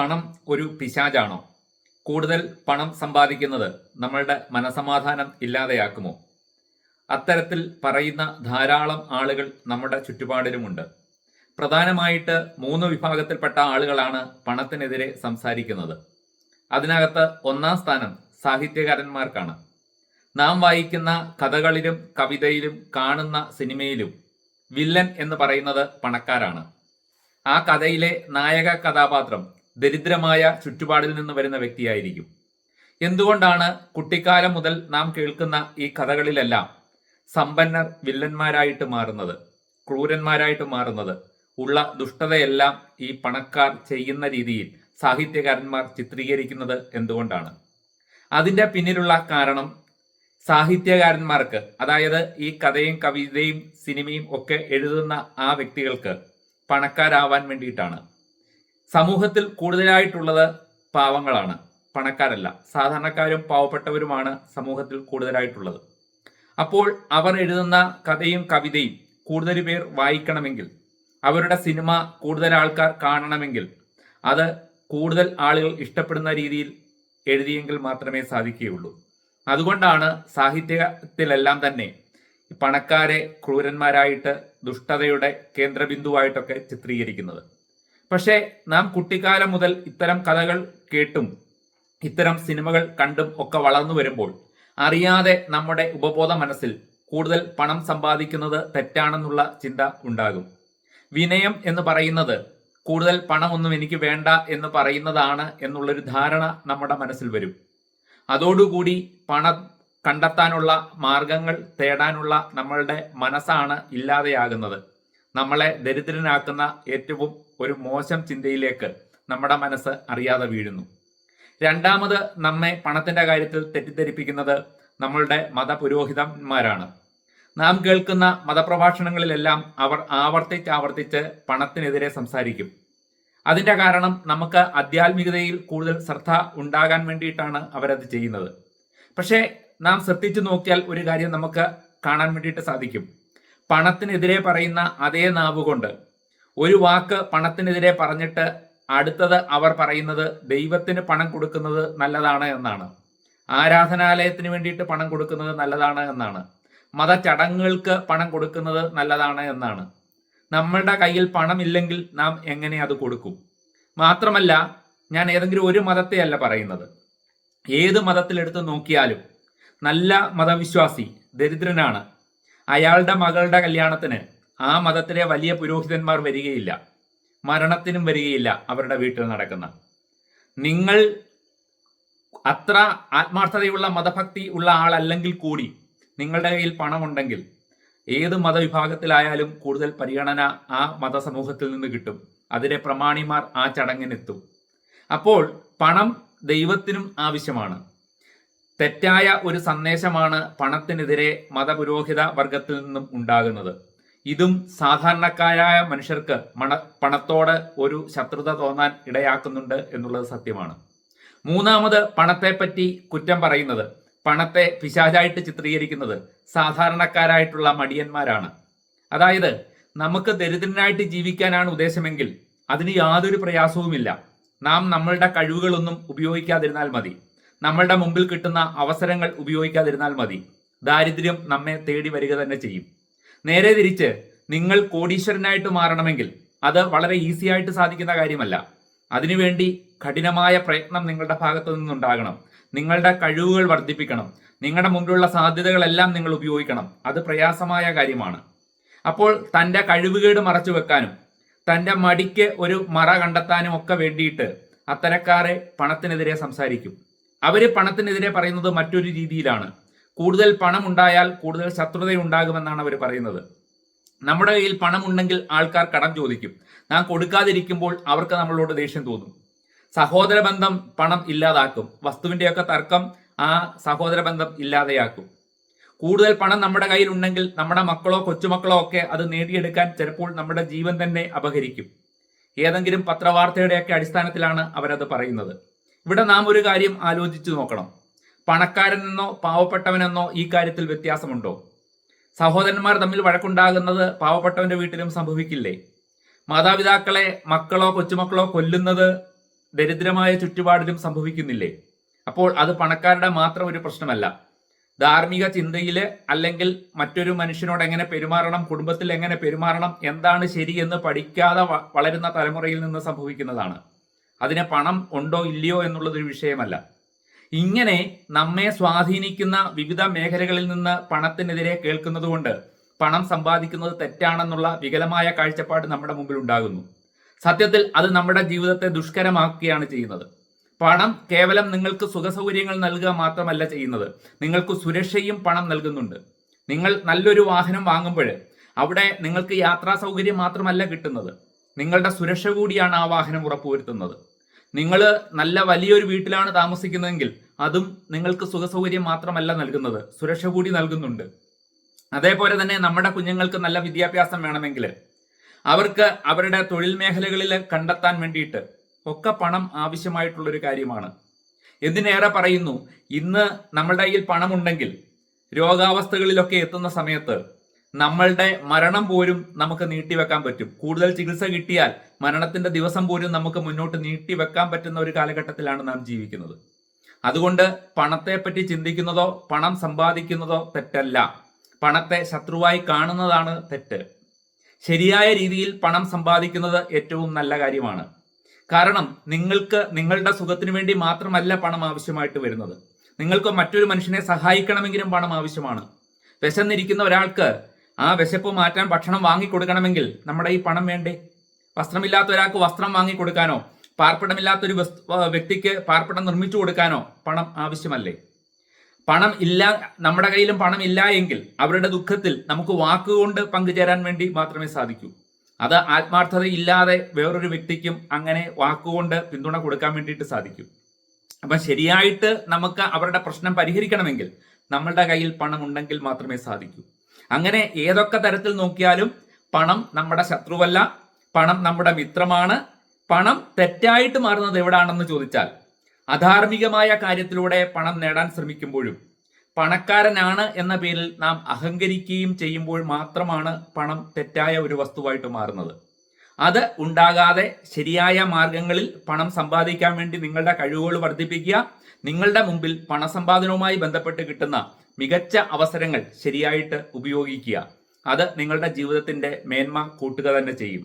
പണം ഒരു പിശാചാണോ? കൂടുതൽ പണം സമ്പാദിക്കുന്നത് നമ്മളുടെ മനസമാധാനം ഇല്ലാതെയാക്കുമോ? അത്തരത്തിൽ പറയുന്ന ധാരാളം ആളുകൾ നമ്മുടെ ചുറ്റുപാടിലുമുണ്ട്. പ്രധാനമായിട്ട് മൂന്ന് വിഭാഗത്തിൽപ്പെട്ട ആളുകളാണ് പണത്തിനെതിരെ സംസാരിക്കുന്നത്. അതിനകത്ത് ഒന്നാം സ്ഥാനം സാഹിത്യകാരന്മാർക്കാണ്. നാം വായിക്കുന്ന കഥകളിലും കവിതയിലും കാണുന്ന സിനിമയിലും വില്ലൻ എന്ന് പറയുന്നത് പണക്കാരാണ്. ആ കഥയിലെ നായക കഥാപാത്രം ദരിദ്രമായ ചുറ്റുപാടിൽ നിന്ന് വരുന്ന വ്യക്തിയായിരിക്കും. എന്തുകൊണ്ടാണ് കുട്ടിക്കാലം മുതൽ നാം കേൾക്കുന്ന ഈ കഥകളിലെല്ലാം സമ്പന്നർ വില്ലന്മാരായിട്ട് മാറുന്നത് ക്രൂരന്മാരായിട്ട് മാറുന്നത്? ഉള്ള ദുഷ്ടതയെല്ലാം ഈ പണക്കാർ ചെയ്യുന്ന രീതിയിൽ സാഹിത്യകാരന്മാർ ചിത്രീകരിക്കുന്നത് എന്തുകൊണ്ടാണ്? അതിന്റെ പിന്നിലുള്ള കാരണം സാഹിത്യകാരന്മാർക്ക് അതായത് ഈ കഥയും കവിതയും സിനിമയും ഒക്കെ എഴുതുന്ന ആ വ്യക്തികൾക്ക് പണക്കാരാവാൻ വേണ്ടിയിട്ടാണ്. സമൂഹത്തിൽ കൂടുതലായിട്ടുള്ളത് പാവങ്ങളാണ്. പണക്കാരല്ല. സാധാരണക്കാരും പാവപ്പെട്ടവരുമാണ് സമൂഹത്തിൽ കൂടുതലായിട്ടുള്ളത്. അപ്പോൾ അവർ എഴുതുന്ന കഥയും കവിതയും കൂടുതൽ പേർ വായിക്കണമെങ്കിൽ അവരുടെ സിനിമ കൂടുതൽ ആൾക്കാർ കാണണമെങ്കിൽ അത് കൂടുതൽ ആളുകൾ ഇഷ്ടപ്പെടുന്ന രീതിയിൽ എഴുതിയെങ്കിൽ മാത്രമേ സാധിക്കുകയുള്ളൂ. അതുകൊണ്ടാണ് സാഹിത്യത്തിലെല്ലാം തന്നെ പണക്കാരെ ക്രൂരന്മാരായിട്ട് ദുഷ്ടതയുടെ കേന്ദ്രബിന്ദുവായിട്ടൊക്കെ ചിത്രീകരിക്കുന്നത്. പക്ഷേ നാം കുട്ടിക്കാലം മുതൽ ഇത്തരം കഥകൾ കേട്ടും ഇത്തരം സിനിമകൾ കണ്ടും ഒക്കെ വളർന്നു വരുമ്പോൾ അറിയാതെ നമ്മുടെ ഉപബോധ മനസ്സിൽ കൂടുതൽ പണം സമ്പാദിക്കുന്നത് തെറ്റാണെന്നുള്ള ചിന്ത ഉണ്ടാകും. വിനയം എന്ന് പറയുന്നത് കൂടുതൽ പണമൊന്നും എനിക്ക് വേണ്ട എന്ന് പറയുന്നതാണ് എന്നുള്ളൊരു ധാരണ നമ്മുടെ മനസ്സിൽ വരും. അതോടുകൂടി പണം കണ്ടെത്താനുള്ള മാർഗങ്ങൾ തേടാനുള്ള നമ്മളുടെ മനസ്സാണ് ഇല്ലാതെയാകുന്നത്. നമ്മളെ ദരിദ്രനാക്കുന്ന ഏറ്റവും ഒരു മോശം ചിന്തയിലേക്ക് നമ്മുടെ മനസ്സ് അറിയാതെ വീഴുന്നു. രണ്ടാമത് നമ്മെ പണത്തിന്റെ കാര്യത്തിൽ തെറ്റിദ്ധരിപ്പിക്കുന്നത് നമ്മളുടെ മതപുരോഹിതന്മാരാണ്. നാം കേൾക്കുന്ന മതപ്രഭാഷണങ്ങളിലെല്ലാം അവർ ആവർത്തിച്ച് ആവർത്തിച്ച് പണത്തിനെതിരെ സംസാരിക്കും. അതിന്റെ കാരണം നമുക്ക് ആധ്യാത്മികതയിൽ കൂടുതൽ ശ്രദ്ധ ഉണ്ടാകാൻ വേണ്ടിയിട്ടാണ് അവരത് ചെയ്യുന്നത്. പക്ഷേ നാം ശ്രദ്ധിച്ചു നോക്കിയാൽ ഒരു കാര്യം നമുക്ക് കാണാൻ വേണ്ടിയിട്ട് സാധിക്കും. പണത്തിനെതിരെ പറയുന്ന അതേ നാവുകൊണ്ട് ഒരു വാക്ക് പണത്തിനെതിരെ പറഞ്ഞിട്ട് അടുത്തത് അവർ പറയുന്നത് ദൈവത്തിന് പണം കൊടുക്കുന്നത് നല്ലതാണ് എന്നാണ്. ആരാധനാലയത്തിന് വേണ്ടിയിട്ട് പണം കൊടുക്കുന്നത് നല്ലതാണ് എന്നാണ്. മത ചടങ്ങുകൾക്ക് പണം കൊടുക്കുന്നത് നല്ലതാണ് എന്നാണ്. നമ്മളുടെ കയ്യിൽ പണമില്ലെങ്കിൽ നാം എങ്ങനെ അത് കൊടുക്കും? മാത്രമല്ല ഞാൻ ഏതെങ്കിലും ഒരു മതത്തെയല്ല പറയുന്നത്. ഏത് മതത്തിലെടുത്ത് നോക്കിയാലും നല്ല മതവിശ്വാസി ദരിദ്രനാണ്. അയാളുടെ മകളുടെ കല്യാണത്തിന് ആ മതത്തിലെ വലിയ പുരോഹിതന്മാർ വരികയില്ല. മരണത്തിനും വരികയില്ല അവരുടെ വീട്ടിൽ നടക്കുന്ന. നിങ്ങൾ അത്ര ആത്മാർത്ഥതയുള്ള മതഭക്തി ഉള്ള ആളല്ലെങ്കിൽ കൂടി നിങ്ങളുടെ കയ്യിൽ പണമുണ്ടെങ്കിൽ ഏത് മതവിഭാഗത്തിലായാലും കൂടുതൽ പരിഗണന ആ മതസമൂഹത്തിൽ നിന്ന് കിട്ടും. അതിലെ പ്രമാണിമാർ ആ ചടങ്ങിനെത്തും. അപ്പോൾ പണം ദൈവത്തിനും ആവശ്യമാണ്. തെറ്റായ ഒരു സന്ദേശമാണ് പണത്തിനെതിരെ മതപുരോഹിത വർഗത്തിൽ നിന്നും ഉണ്ടാകുന്നത്. ഇതും സാധാരണക്കാരായ മനുഷ്യർക്ക് മണ പണത്തോട് ഒരു ശത്രുത തോന്നാൻ ഇടയാക്കുന്നുണ്ട് എന്നുള്ളത് സത്യമാണ്. മൂന്നാമത് പണത്തെപ്പറ്റി കുറ്റം പറയുന്നത്. പണത്തെ പിശാചായിട്ട് ചിത്രീകരിക്കുന്നത് സാധാരണക്കാരായിട്ടുള്ള മടിയന്മാരാണ്. അതായത് നമുക്ക് ദരിദ്രനായിട്ട് ജീവിക്കാനാണ് ഉദ്ദേശമെങ്കിൽ അതിന് യാതൊരു പ്രയാസവുമില്ല. നാം നമ്മളുടെ കഴിവുകളൊന്നും ഉപയോഗിക്കാതിരുന്നാൽ മതി. നമ്മളുടെ മുമ്പിൽ കിട്ടുന്ന അവസരങ്ങൾ ഉപയോഗിക്കാതിരുന്നാൽ മതി. ദാരിദ്ര്യം നമ്മെ തേടി വരിക തന്നെ ചെയ്യും. നേരെ തിരിച്ച് നിങ്ങൾ കോടീശ്വരനായിട്ട് മാറണമെങ്കിൽ അത് വളരെ ഈസി ആയിട്ട് സാധിക്കുന്ന കാര്യമല്ല. അതിനുവേണ്ടി കഠിനമായ പ്രയത്നം നിങ്ങളുടെ ഭാഗത്തു നിന്നുണ്ടാകണം. നിങ്ങളുടെ കഴിവുകൾ വർദ്ധിപ്പിക്കണം. നിങ്ങളുടെ മുമ്പിലുള്ള സാധ്യതകളെല്ലാം നിങ്ങൾ ഉപയോഗിക്കണം. അത് പ്രയാസമായ കാര്യമാണ്. അപ്പോൾ തന്റെ കഴിവുകേട് മറച്ചു വെക്കാനും തന്റെ മടിക്ക് ഒരു മറ കണ്ടെത്താനും ഒക്കെ വേണ്ടിയിട്ട് അത്തരക്കാരെ പണത്തിനെതിരെ സംസാരിക്കും. അവർ പണത്തിനെതിരെ പറയുന്നത് മറ്റൊരു രീതിയിലാണ്. കൂടുതൽ പണം ഉണ്ടായാൽ കൂടുതൽ ശത്രുതയുണ്ടാകുമെന്നാണ് അവർ പറയുന്നത്. നമ്മുടെ കയ്യിൽ പണമുണ്ടെങ്കിൽ ആൾക്കാർ കടം ചോദിക്കും. നാം കൊടുക്കാതിരിക്കുമ്പോൾ അവർക്ക് നമ്മളോട് ദേഷ്യം തോന്നും. സഹോദര ബന്ധം പണം ഇല്ലാതാക്കും. വസ്തുവിന്റെയൊക്കെ തർക്കം ആ സഹോദര ബന്ധം ഇല്ലാതെയാക്കും. കൂടുതൽ പണം നമ്മുടെ കയ്യിൽ ഉണ്ടെങ്കിൽ നമ്മുടെ മക്കളോ കൊച്ചുമക്കളോ ഒക്കെ അത് നേടിയെടുക്കാൻ ചിലപ്പോൾ നമ്മുടെ ജീവൻ തന്നെ അപഹരിക്കും. ഏതെങ്കിലും പത്രവാർത്തയുടെയൊക്കെ അടിസ്ഥാനത്തിലാണ് അവരത് പറയുന്നത്. ഇവിടെ നാം ഒരു കാര്യം ആലോചിച്ചു നോക്കണം. പണക്കാരനെന്നോ പാവപ്പെട്ടവനെന്നോ ഈ കാര്യത്തിൽ വ്യത്യാസമുണ്ടോ? സഹോദരന്മാർ തമ്മിൽ വഴക്കുണ്ടാകുന്നത് പാവപ്പെട്ടവന്റെ വീട്ടിലും സംഭവിക്കില്ലേ? മാതാപിതാക്കളെ മക്കളോ കൊച്ചുമക്കളോ കൊല്ലുന്നത് ദരിദ്രമായ ചുറ്റുപാടിലും സംഭവിക്കുന്നില്ലേ? അപ്പോൾ അത് പണക്കാരുടെ മാത്രം ഒരു പ്രശ്നമല്ല. ധാർമ്മിക ചിന്തയിൽ അല്ലെങ്കിൽ മറ്റൊരു മനുഷ്യനോട് എങ്ങനെ പെരുമാറണം കുടുംബത്തിൽ എങ്ങനെ പെരുമാറണം എന്താണ് ശരി എന്ന് പഠിക്കാതെ വളരുന്ന തലമുറയിൽ നിന്ന് സംഭവിക്കുന്നതാണ്. അതിന് പണം ഉണ്ടോ ഇല്ലയോ എന്നുള്ളതൊരു വിഷയമല്ല. ഇങ്ങനെ നമ്മെ സ്വാധീനിക്കുന്ന വിവിധ മേഖലകളിൽ നിന്ന് പണത്തിനെതിരെ കേൾക്കുന്നതുകൊണ്ട് പണം സമ്പാദിക്കുന്നത് തെറ്റാണെന്നുള്ള വികലമായ കാഴ്ചപ്പാട് നമ്മുടെ മുമ്പിൽ ഉണ്ടാകുന്നു. സത്യത്തിൽ അത് നമ്മുടെ ജീവിതത്തെ ദുഷ്കരമാക്കുകയാണ് ചെയ്യുന്നത്. പണം കേവലം നിങ്ങൾക്ക് സുഖസൗകര്യങ്ങൾ നൽകുക മാത്രമല്ല ചെയ്യുന്നത്. നിങ്ങൾക്ക് സുരക്ഷയും പണം നൽകുന്നുണ്ട്. നിങ്ങൾ നല്ലൊരു വാഹനം വാങ്ങുമ്പോൾ അവിടെ നിങ്ങൾക്ക് യാത്രാ സൗകര്യം മാത്രമല്ല കിട്ടുന്നത്. നിങ്ങളുടെ സുരക്ഷ കൂടിയാണ് ആ വാഹനം ഉറപ്പുവരുത്തുന്നത്. നിങ്ങൾ നല്ല വലിയൊരു വീട്ടിലാണ് താമസിക്കുന്നതെങ്കിൽ അതും നിങ്ങൾക്ക് സുഖസൗകര്യം മാത്രമല്ല നൽകുന്നത്. സുരക്ഷ കൂടി നൽകുന്നുണ്ട്. അതേപോലെ തന്നെ നമ്മുടെ കുഞ്ഞുങ്ങൾക്ക് നല്ല വിദ്യാഭ്യാസം വേണമെങ്കിൽ അവർക്ക് അവരുടെ തൊഴിൽ മേഖലകളിൽ കണ്ടെത്താൻ വേണ്ടിയിട്ട് ഒക്കെ പണം ആവശ്യമായിട്ടുള്ളൊരു കാര്യമാണ്. എന്തിനേറെ പറയുന്നു? ഇന്ന് നമ്മളുടെ കയ്യിൽ പണമുണ്ടെങ്കിൽ രോഗാവസ്ഥകളിലൊക്കെ എത്തുന്ന സമയത്ത് നമ്മളുടെ മരണം പോലും നമുക്ക് നീട്ടിവെക്കാൻ പറ്റും. കൂടുതൽ ചികിത്സ കിട്ടിയാൽ മരണത്തിന്റെ ദിവസം പോലും നമുക്ക് മുന്നോട്ട് നീട്ടിവെക്കാൻ പറ്റുന്ന ഒരു കാലഘട്ടത്തിലാണ് നാം ജീവിക്കുന്നത്. അതുകൊണ്ട് പണത്തെ പറ്റി ചിന്തിക്കുന്നതോ പണം സമ്പാദിക്കുന്നതോ തെറ്റല്ല. പണത്തെ ശത്രുവായി കാണുന്നതാണ് തെറ്റ്. ശരിയായ രീതിയിൽ പണം സമ്പാദിക്കുന്നത് ഏറ്റവും നല്ല കാര്യമാണ്. കാരണം നിങ്ങൾക്ക് നിങ്ങളുടെ സുഖത്തിനു വേണ്ടി മാത്രമല്ല പണം ആവശ്യമായിട്ട് വരുന്നത്. നിങ്ങൾക്ക് മറ്റൊരു മനുഷ്യനെ സഹായിക്കണമെങ്കിലും പണം ആവശ്യമാണ്. വിശന്നിരിക്കുന്ന ഒരാൾക്ക് ആ വിശപ്പ് മാറ്റാൻ ഭക്ഷണം വാങ്ങിക്കൊടുക്കണമെങ്കിൽ നമ്മുടെ ഈ പണം വേണ്ടേ? വസ്ത്രമില്ലാത്ത ഒരാൾക്ക് വസ്ത്രം വാങ്ങിക്കൊടുക്കാനോ പാർപ്പിടമില്ലാത്തൊരു വ്യക്തിക്ക് പാർപ്പിടം നിർമ്മിച്ചു കൊടുക്കാനോ പണം ആവശ്യമല്ലേ? പണം ഇല്ല നമ്മുടെ കയ്യിലും പണം ഇല്ല എങ്കിൽ അവരുടെ ദുഃഖത്തിൽ നമുക്ക് വാക്കുകൊണ്ട് പങ്കുചേരാൻ വേണ്ടി മാത്രമേ സാധിക്കൂ. അത് ആത്മാർത്ഥത ഇല്ലാതെ വേറൊരു വ്യക്തിക്കും അങ്ങനെ വാക്കുകൊണ്ട് പിന്തുണ കൊടുക്കാൻ വേണ്ടിയിട്ട് സാധിക്കും. അപ്പൊ ശരിയായിട്ട് നമുക്ക് അവരുടെ പ്രശ്നം പരിഹരിക്കണമെങ്കിൽ നമ്മളുടെ കയ്യിൽ പണം ഉണ്ടെങ്കിൽ മാത്രമേ സാധിക്കൂ. അങ്ങനെ ഏതൊക്കെ തരത്തിൽ നോക്കിയാലും പണം നമ്മുടെ ശത്രുവല്ല പണം നമ്മുടെ മിത്രമാണ് പണം തെറ്റായിട്ട് മാറുന്നത് എവിടാണെന്ന് ചോദിച്ചാൽ അധാർമികമായ കാര്യത്തിലൂടെ പണം നേടാൻ ശ്രമിക്കുമ്പോഴും പണക്കാരനാണ് എന്ന പേരിൽ നാം അഹങ്കരിക്കുകയും ചെയ്യുമ്പോൾ മാത്രമാണ് പണം തെറ്റായ ഒരു വസ്തുവായിട്ട് മാറുന്നത്. അത് ഉണ്ടാകാതെ ശരിയായ മാർഗങ്ങളിൽ പണം സമ്പാദിക്കാൻ വേണ്ടി നിങ്ങളുടെ കഴിവുകൾ വർദ്ധിപ്പിക്കുക നിങ്ങളുടെ മുമ്പിൽ പണസമ്പാദനവുമായി ബന്ധപ്പെട്ട് കിട്ടുന്ന മികച്ച അവസരങ്ങൾ ശരിയായിട്ട് ഉപയോഗിക്കുക. അത് നിങ്ങളുടെ ജീവിതത്തിന്റെ മേന്മ കൂട്ടുക തന്നെ ചെയ്യും.